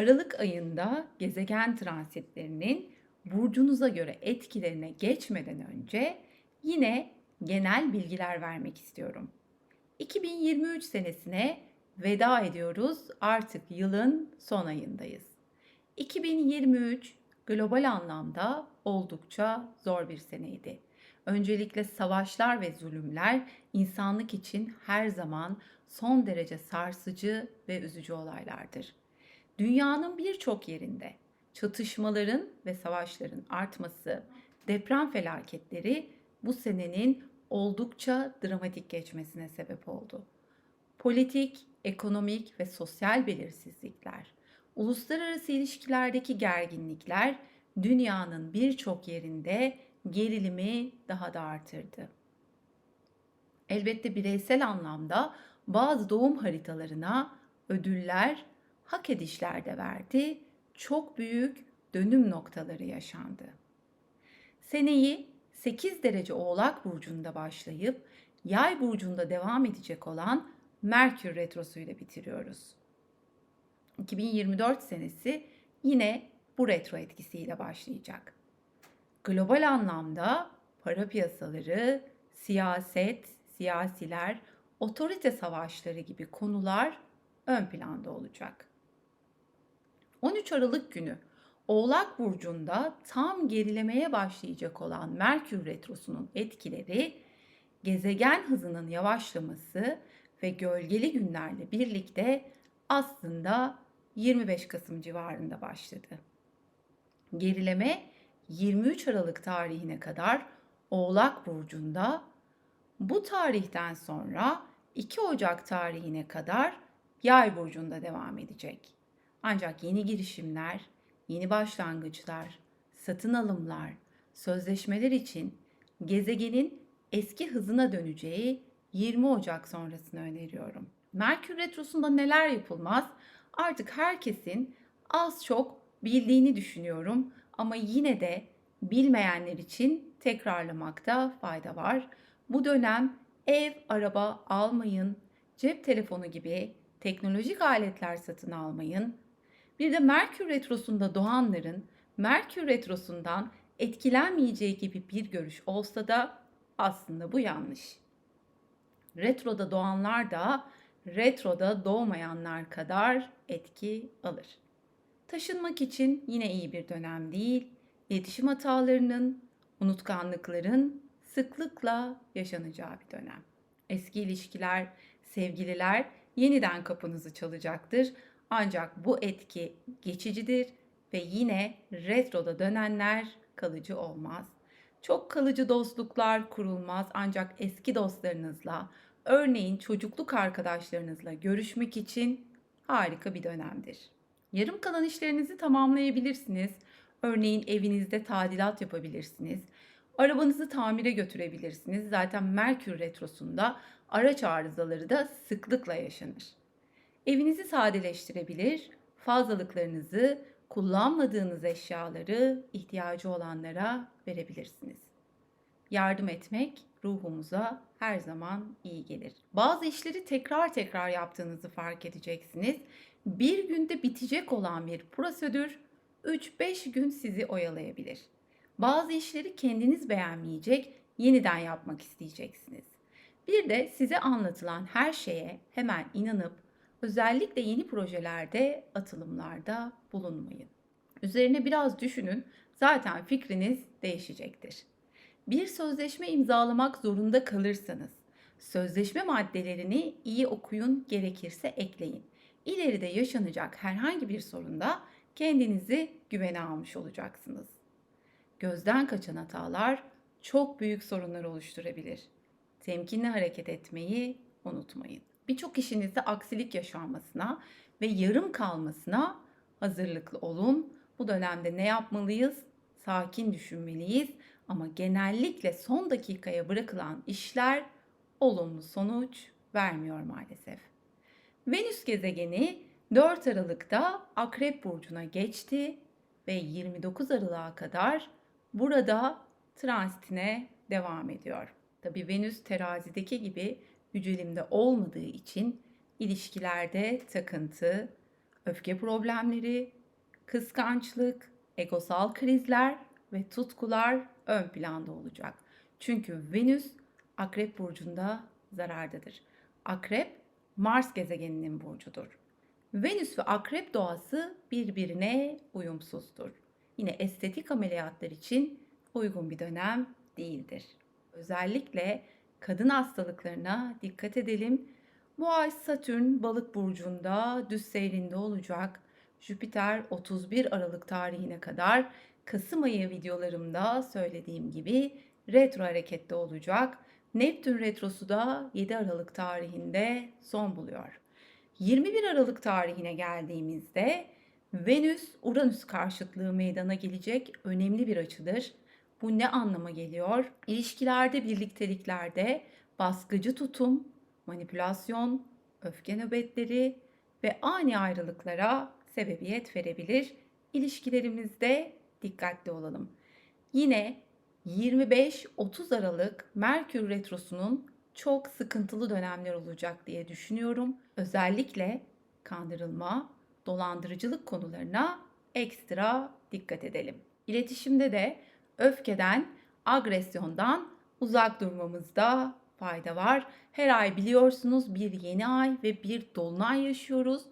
Aralık ayında gezegen transitlerinin burcunuza göre etkilerine geçmeden önce yine genel bilgiler vermek istiyorum. 2023 senesine veda ediyoruz. Artık yılın son ayındayız. 2023 global anlamda oldukça zor bir seneydi. Öncelikle savaşlar ve zulümler insanlık için her zaman son derece sarsıcı ve üzücü olaylardır. Dünyanın birçok yerinde çatışmaların ve savaşların artması, deprem felaketleri bu senenin oldukça dramatik geçmesine sebep oldu. Politik, ekonomik ve sosyal belirsizlikler, uluslararası ilişkilerdeki gerginlikler dünyanın birçok yerinde gerilimi daha da artırdı. Elbette bireysel anlamda bazı doğum haritalarına ödüller, hak edişler de verdi. Çok büyük dönüm noktaları yaşandı. Seneyi 8 derece Oğlak burcunda başlayıp Yay burcunda devam edecek olan Merkür retrosu ile bitiriyoruz. 2024 senesi yine bu retro etkisiyle başlayacak. Global anlamda para piyasaları, siyaset, siyasiler, otorite savaşları gibi konular ön planda olacak. 13 Aralık günü Oğlak burcunda tam gerilemeye başlayacak olan Merkür retrosunun etkileri gezegen hızının yavaşlaması ve gölgeli günlerle birlikte aslında 25 Kasım civarında başladı. Gerileme 23 Aralık tarihine kadar Oğlak burcunda, bu tarihten sonra 2 Ocak tarihine kadar Yay burcunda devam edecek. Ancak yeni girişimler, yeni başlangıçlar, satın alımlar, sözleşmeler için gezegenin eski hızına döneceği 20 Ocak sonrasını öneriyorum. Merkür retrosunda neler yapılmaz? Artık herkesin az çok bildiğini düşünüyorum ama yine de bilmeyenler için tekrarlamakta fayda var. Bu dönem ev, araba almayın, cep telefonu gibi teknolojik aletler satın almayın. Bir de Merkür retrosunda doğanların Merkür retrosundan etkilenmeyeceği gibi bir görüş olsa da aslında bu yanlış. Retroda doğanlar da retroda doğmayanlar kadar etki alır. Taşınmak için yine iyi bir dönem değil. İletişim hatalarının, unutkanlıkların sıklıkla yaşanacağı bir dönem. Eski ilişkiler, sevgililer yeniden kapınızı çalacaktır. Ancak bu etki geçicidir ve yine retroda dönenler kalıcı olmaz. Çok kalıcı dostluklar kurulmaz ancak eski dostlarınızla, örneğin çocukluk arkadaşlarınızla görüşmek için harika bir dönemdir. Yarım kalan işlerinizi tamamlayabilirsiniz. Örneğin evinizde tadilat yapabilirsiniz. Arabanızı tamire götürebilirsiniz. Zaten Merkür retrosunda araç arızaları da sıklıkla yaşanır. Evinizi sadeleştirebilir, fazlalıklarınızı kullanmadığınız eşyaları ihtiyacı olanlara verebilirsiniz. Yardım etmek ruhumuza her zaman iyi gelir. Bazı işleri tekrar tekrar yaptığınızı fark edeceksiniz. Bir günde bitecek olan bir prosedür 3-5 gün sizi oyalayabilir. Bazı işleri kendiniz beğenmeyecek, yeniden yapmak isteyeceksiniz. Bir de size anlatılan her şeye hemen inanıp özellikle yeni projelerde atılımlarda bulunmayın. Üzerine biraz düşünün. Zaten fikriniz değişecektir. Bir sözleşme imzalamak zorunda kalırsanız sözleşme maddelerini iyi okuyun, gerekirse ekleyin. İleride yaşanacak herhangi bir sorunda kendinizi güvene almış olacaksınız. Gözden kaçan hatalar çok büyük sorunlar oluşturabilir. Temkinli hareket etmeyi unutmayın. Birçok işinizde aksilik yaşanmasına ve yarım kalmasına hazırlıklı olun. Bu dönemde ne yapmalıyız? Sakin düşünmeliyiz ama genellikle son dakikaya bırakılan işler olumlu sonuç vermiyor maalesef. Venüs gezegeni 4 Aralık'ta Akrep burcuna geçti ve 29 Aralık'a kadar burada transitine devam ediyor. Tabi Venüs terazideki gibi yücelimde olmadığı için ilişkilerde takıntı, öfke problemleri, kıskançlık, egosal krizler ve tutkular ön planda olacak. Çünkü Venüs Akrep burcunda zarardadır. Akrep Mars gezegeninin burcudur. Venüs ve Akrep doğası birbirine uyumsuzdur. Yine estetik ameliyatlar için uygun bir dönem değildir. Özellikle kadın hastalıklarına dikkat edelim. Bu ay Satürn balık burcunda düz seyrinde olacak. Jüpiter 31 Aralık tarihine kadar Kasım ayı videolarımda söylediğim gibi retro harekette olacak. Neptün retrosu da 7 Aralık tarihinde son buluyor. 21 Aralık tarihine geldiğimizde Venüs Uranüs karşıtlığı meydana gelecek önemli bir açıdır. Bu ne anlama geliyor? İlişkilerde, birlikteliklerde baskıcı tutum, manipülasyon, öfke nöbetleri ve ani ayrılıklara sebebiyet verebilir. İlişkilerimizde dikkatli olalım. Yine 25-30 Aralık Merkür Retrosu'nun çok sıkıntılı dönemler olacak diye düşünüyorum. Özellikle kandırılma, dolandırıcılık konularına ekstra dikkat edelim. İletişimde de öfkeden, agresyondan uzak durmamızda fayda var. Her ay biliyorsunuz bir yeni ay ve bir dolunay yaşıyoruz.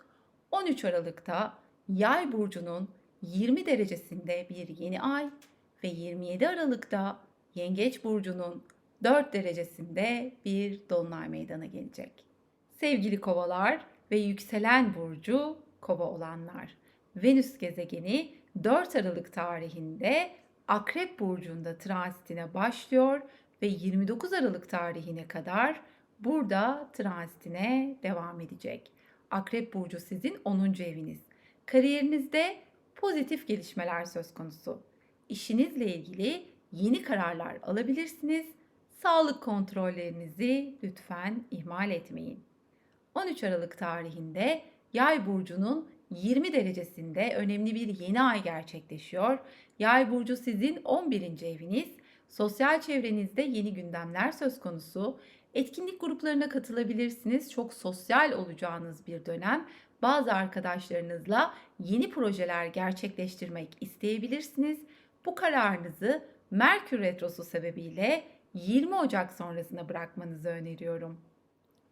13 Aralık'ta Yay burcunun 20 derecesinde bir yeni ay ve 27 Aralık'ta Yengeç burcunun 4 derecesinde bir dolunay meydana gelecek. Sevgili kovalar ve yükselen burcu kova olanlar. Venüs gezegeni 4 Aralık tarihinde Akrep burcunda transitine başlıyor ve 29 Aralık tarihine kadar burada transitine devam edecek. Akrep burcu sizin 10. eviniz. Kariyerinizde pozitif gelişmeler söz konusu. İşinizle ilgili yeni kararlar alabilirsiniz. Sağlık kontrollerinizi lütfen ihmal etmeyin. 13 Aralık tarihinde Yay burcunun 20 derecesinde önemli bir yeni ay gerçekleşiyor. Yay burcu sizin 11. eviniz. Sosyal çevrenizde yeni gündemler söz konusu. Etkinlik gruplarına katılabilirsiniz. Çok sosyal olacağınız bir dönem. Bazı arkadaşlarınızla yeni projeler gerçekleştirmek isteyebilirsiniz. Bu kararınızı Merkür Retrosu sebebiyle 20 Ocak sonrasına bırakmanızı öneriyorum.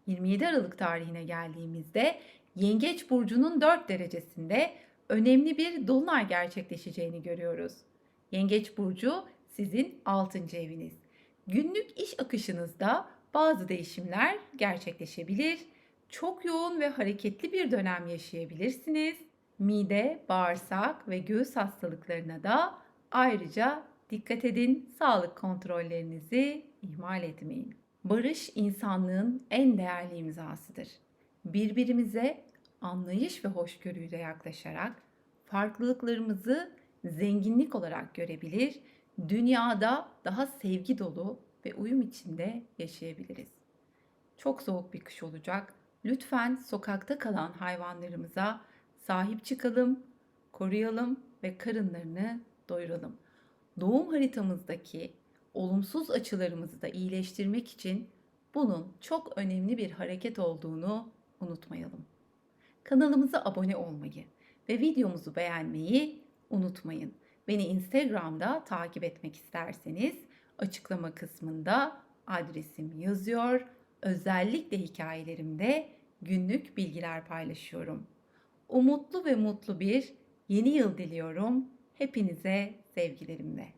27 Aralık tarihine geldiğimizde Yengeç burcunun 4 derecesinde önemli bir dolunay gerçekleşeceğini görüyoruz. Yengeç burcu sizin 6. eviniz. Günlük iş akışınızda bazı değişimler gerçekleşebilir. Çok yoğun ve hareketli bir dönem yaşayabilirsiniz. Mide, bağırsak ve göğüs hastalıklarına da ayrıca dikkat edin. Sağlık kontrollerinizi ihmal etmeyin. Barış insanlığın en değerli imzasıdır. Birbirimize anlayış ve hoşgörüyle yaklaşarak farklılıklarımızı zenginlik olarak görebilir, dünyada daha sevgi dolu ve uyum içinde yaşayabiliriz. Çok soğuk bir kış olacak. Lütfen sokakta kalan hayvanlarımıza sahip çıkalım, koruyalım ve karınlarını doyuralım. Doğum haritamızdaki olumsuz açılarımızı da iyileştirmek için bunun çok önemli bir hareket olduğunu unutmayalım. Kanalımıza abone olmayı ve videomuzu beğenmeyi unutmayın. Beni Instagram'da takip etmek isterseniz açıklama kısmında adresim yazıyor. Özellikle hikayelerimde günlük bilgiler paylaşıyorum. Umutlu ve mutlu bir yeni yıl diliyorum. Hepinize sevgilerimle.